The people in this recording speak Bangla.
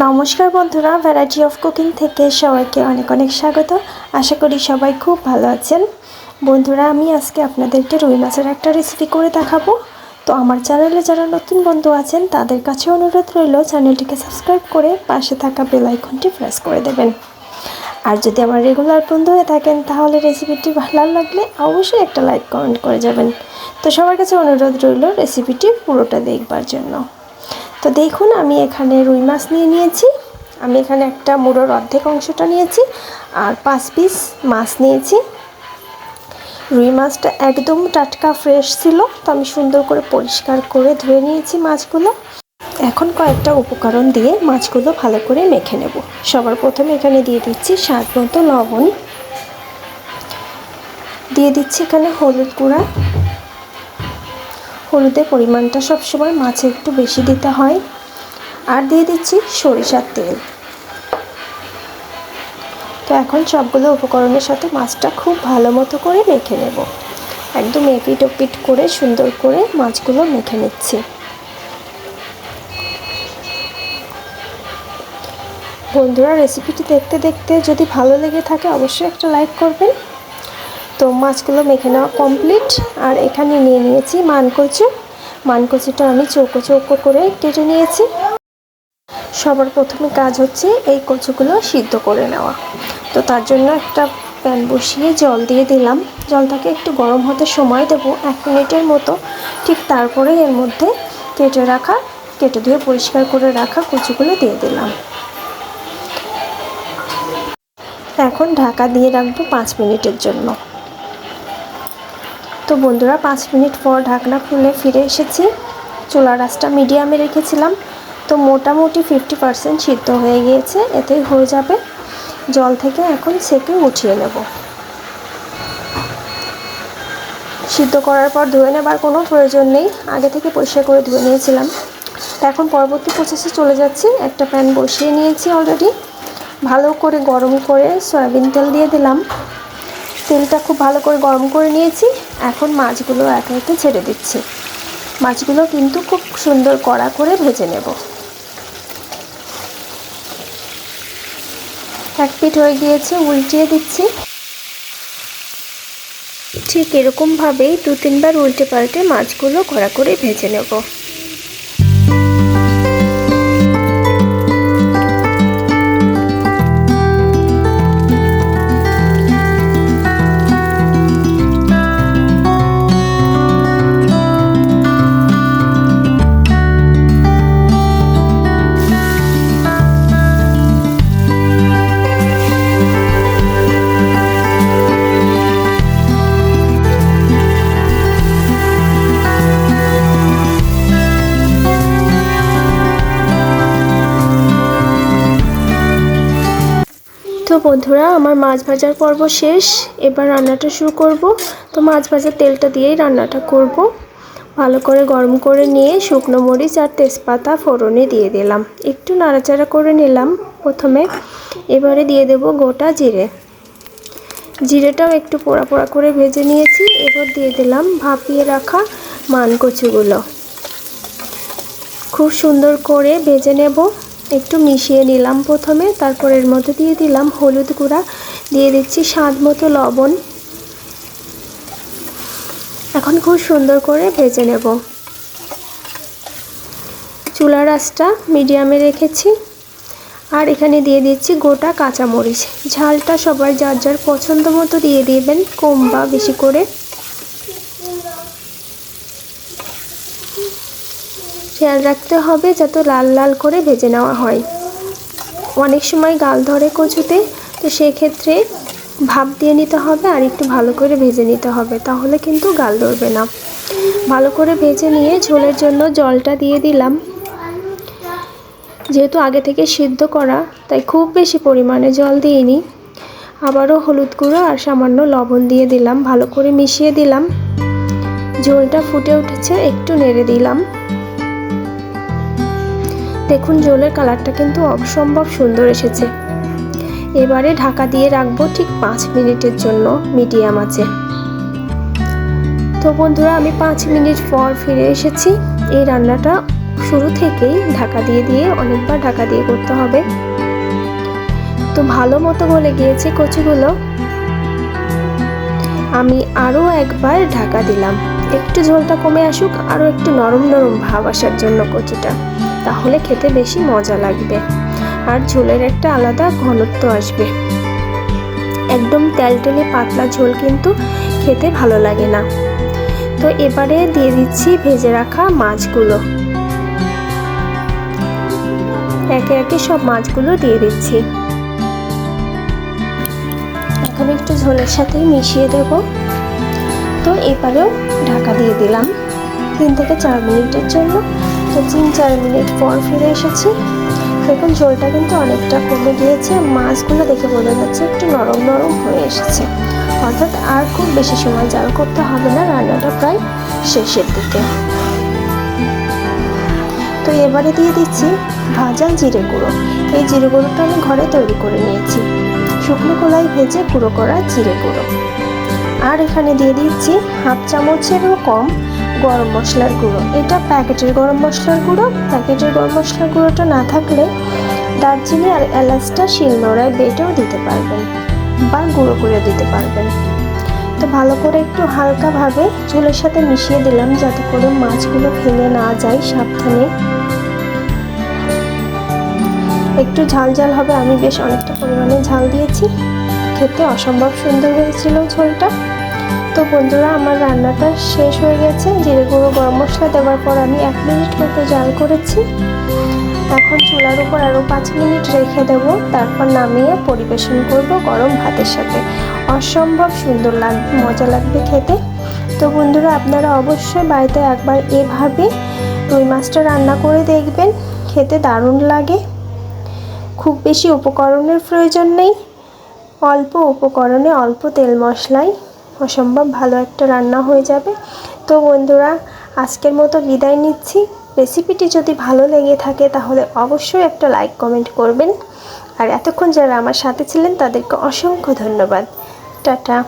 নমস্কার বন্ধুরা ভ্যারাইটি অফ কুকিং থেকে সবাইকে অনেক অনেক স্বাগত। আশা করি সবাই খুব ভালো আছেন। বন্ধুরা, আমি আজকে আপনাদেরকে রুই মাছের একটা রেসিপি করে দেখাবো। তো আমার চ্যানেলে যারা নতুন বন্ধু আছেন, তাদের কাছে অনুরোধ রইল, চ্যানেলটিকে সাবস্ক্রাইব করে পাশে থাকা বেল আইকনটি প্রেস করে দেবেন। আর যদি আমার রেগুলার বন্ধু হয়ে থাকেন, তাহলে রেসিপিটি ভালো লাগলে অবশ্যই একটা লাইক কমেন্ট করে যাবেন। তো সবার কাছে অনুরোধ রইল রেসিপিটি পুরোটা দেখবার জন্য। তো দেখুন, আমি এখানে রুই মাছ নিয়ে নিয়েছি। আমি এখানে একটা মুড়োর অর্ধেক অংশটা নিয়েছি আর পাঁচ পিস মাছ নিয়েছি। রুই মাছটা একদম টাটকা ফ্রেশ ছিল, তো আমি সুন্দর করে পরিষ্কার করে ধুয়ে নিয়েছি মাছগুলো। এখন কয়েকটা উপকরণ দিয়ে মাছগুলো ভালো করে মেখে নেব। সবার প্রথমে এখানে দিয়ে দিচ্ছি স্বাদ মতো লবণ। দিয়ে দিচ্ছি এখানে হলুদ গুঁড়া। হলুদের পরিমাণটা সবসময় মাছে একটু বেশি দিতে হয়। আর দিয়ে দিচ্ছি সরিষার তেল। তো এখন সবগুলো উপকরণের সাথে মাছটা খুব ভালো মতো করে মেখে নেব। একদম এপিট ওপিট করে সুন্দর করে মাছগুলো মেখে নিচ্ছি। বন্ধুরা রেসিপিটি দেখতে দেখতে যদি ভালো লেগে থাকে অবশ্যই একটা লাইক করবেন। তো মাছগুলো মেখে নেওয়া কমপ্লিট আর এখানে নিয়ে নিয়েছি মানকচু। মানকচুটা আমি চৌকো চৌকো করে কেটে নিয়েছি। সবার প্রথমে কাজ হচ্ছে এই কচুগুলো সিদ্ধ করে নেওয়া। তো তার জন্য একটা প্যান বসিয়ে জল দিয়ে দিলাম। জলটাকে একটু গরম হতে সময় দেবো, এক মিনিটের মতো। ঠিক তারপরে এর মধ্যে কেটে রাখা, কেটে ধুয়ে পরিষ্কার করে রাখা কচুগুলো দিয়ে দিলাম। এখন ঢাকা দিয়ে রাখব পাঁচ মিনিটের জন্য। তো বন্ধুরা, পাঁচ মিনিট পর ঢাকনা খুলে ফিরে এসেছি। চুলা রাসটা মিডিয়ামে রেখেছিলাম। তো মোটামুটি ফিফটি পারসেন্ট সিদ্ধ হয়ে গিয়েছে, এতেই হয়ে যাবে। জল থেকে এখন সেকে উঠিয়ে নেব। সিদ্ধ করার পর ধুয়ে নেবার কোনো প্রয়োজন নেই। আগে থেকে পরিষ্কার করে ধুয়ে নিয়েছিলাম। এখন পরবর্তী প্রসেসে চলে যাচ্ছি। একটা প্যান বসিয়ে নিয়েছি অলরেডি ভালো করে গরম করে সয়াবিন তেল দিয়ে দিলাম। তেলটা খুব ভালো করে গরম করে নিয়েছি। এখন মাছগুলো একে একে ছেড়ে দিচ্ছি। মাছগুলো কিন্তু খুব সুন্দর কড়া করে ভেজে নেব। এক পিঠ হয়ে গিয়েছে, উল্টিয়ে দিচ্ছি। ঠিক এরকমভাবেই দু তিনবার উল্টে পাল্টে মাছগুলো কড়া করে ভেজে নেব। তো বন্ধুরা, আমার মাছ ভাজার পর্ব শেষ। এবার রান্নাটা শুরু করব। তো মাছ ভাজার তেলটা দিয়েই রান্নাটা করব। ভালো করে গরম করে নিয়ে শুকনো মরিচ আর তেজপাতা ফোড়নে দিয়ে দিলাম। একটু নাড়াচাড়া করে নিলাম প্রথমে। এবারে দিয়ে দেব গোটা জিরে। জিরেটাও একটু পোড়া পোড়া করে ভেজে নিয়েছি। এবার দিয়ে দিলাম ভাপিয়ে রাখা মানকচুগুলো। খুব সুন্দর করে ভেজে নেব। একটু মিশিয়ে নিলাম প্রথমে, তারপর এর মধ্যে দিয়ে দিলাম হলুদ গুঁড়া, দিয়ে দিচ্ছি স্বাদ মতো লবণ। এখন খুব সুন্দর করে ভেজে নেব। চুলার আঁচটা মিডিয়ামে রেখেছি। আর এখানে দিয়ে দিচ্ছি গোটা কাঁচামরিচ। ঝালটা সবার যার যার পছন্দ মতো দিয়ে দিবেন, কম বা বেশি করে। খেয়াল রাখতে হবে যাতে লাল লাল করে ভেজে নেওয়া হয়। অনেক সময় গাল ধরে কচুতে, তো সেক্ষেত্রে ভাপ দিয়ে নিতে হবে আর একটু ভালো করে ভেজে নিতে হবে, তাহলে কিন্তু গাল ধরবে না। ভালো করে ভেজে নিয়ে ঝোলের জন্য জলটা দিয়ে দিলাম। যেহেতু আগে থেকে সিদ্ধ করা, তাই খুব বেশি পরিমাণে জল দিইনি। আবারও হলুদ গুঁড়ো আর সামান্য লবণ দিয়ে দিলাম, ভালো করে মিশিয়ে দিলাম। ঝোলটা ফুটে উঠেছে, একটু নেড়ে দিলাম। দেখুন জলের কালারটা কিন্তু অসম্ভব সুন্দর এসেছে। এবারে ঢাকা দিয়ে রাখব ঠিক পাঁচ মিনিটের জন্য মিডিয়াম আছে তো বন্ধুরা, আমি পাঁচ মিনিট পর ফিরে এসেছি। এই রান্নাটা শুরু থেকেই ঢাকা দিয়ে দিয়ে অনেকবার ঢাকা দিয়ে করতে হবে। তো ভালো মতো গলে গিয়েছে কচুগুলো। আমি আরও একবার ঢাকা দিলাম। একটু ঝোলটা কমে আসুক আরও একটু নরম নরম ভাব আসার জন্য কচুটা। তাহলে খেতে বেশি মজা লাগবে। আর ঝোলের একটা আলাদা ঘনত্ব আসবে। একদম তেলটেলে পাতলা ঝোল কিন্তু খেতে ভালো লাগে না। তো এবারে দিয়ে দিচ্ছি ভেজে রাখা মাছগুলো। একে একে সব মাছগুলো দিয়ে দিচ্ছি। এখন একটু ঝোলের সাথে মিশিয়ে দেব। তো এবারেও ঢাকা দিয়ে দিলাম। তিন থেকে চার মিনিটের জন্য তো তিন চার মিনিট পর ফিরে এসেছি। দেখুন, জলটা কিন্তু অনেকটা কমে গিয়েছে। মাছগুলো দেখে বোঝা যাচ্ছে একটু নরম নরম হয়ে এসেছে। অর্থাৎ আর খুব বেশি সময় জাল করতে হবে না, রান্নাটা প্রায় শেষের দিকে। তো এবারে দিয়ে দিচ্ছি ভাজা জিরে গুঁড়ো। এই জিরে গুঁড়োটা আমি ঘরে তৈরি করে নিয়েছি। শুকনো কলাই ভেজে গুঁড়ো করা জিরে গুঁড়ো। আর এখানে দিয়ে দিচ্ছি হাফ চামচেরও কম গরম মশলার গুঁড়ো। এটা প্যাকেটের গরম মশলার গুঁড়ো। প্যাকেটের গরম মশলার গুঁড়োটা না থাকলে দারচিনি আর এলাচটা শিলনোড়ায় বেটেও দিতে পারবেন বা গুঁড়ো করে দিতে পারবেন। তো ভালো করে একটু হালকাভাবে ঝোলের সাথে মিশিয়ে দিলাম যাতে করে মাছগুলো ভেঙে না যায় সাবধানে। একটু ঝাল ঝাল হবে। আমি বেশ অনেকটা পরিমাণে ঝাল দিয়েছি। খেতে অসম্ভব সুন্দর হয়েছিল ঝোলটা। তো বন্ধুরা, আমার রান্নাটা শেষ হয়ে গেছে। জিরে গুঁড়ো গরম মশলা দেওয়ার পর আমি এক মিনিট মতো জাল করেছি। এখন চুলার উপর আরও পাঁচ মিনিট রেখে দেব। তারপর নামিয়ে পরিবেশন করব গরম ভাতের সাথে। অসম্ভব সুন্দর লাগবে মজা লাগবে খেতে। তো বন্ধুরা, আপনারা অবশ্যই বাড়িতে একবার এভাবে রুই মাছটা রান্না করে দেখবেন। খেতে দারুণ লাগে। খুব বেশি উপকরণের প্রয়োজন নেই। অল্প উপকরণে অল্প তেল মশলায় অসম্ভব ভালো একটা রান্না হয়ে যাবে। তো বন্ধুরা, আজকের মতো বিদায় নিচ্ছি। রেসিপিটি যদি ভালো লেগে থাকে, তাহলে অবশ্যই একটা লাইক, কমেন্ট করবেন। আর এতক্ষণ যারা আমার সাথে ছিলেন, তাদেরকে অসংখ্য ধন্যবাদ। টাটা।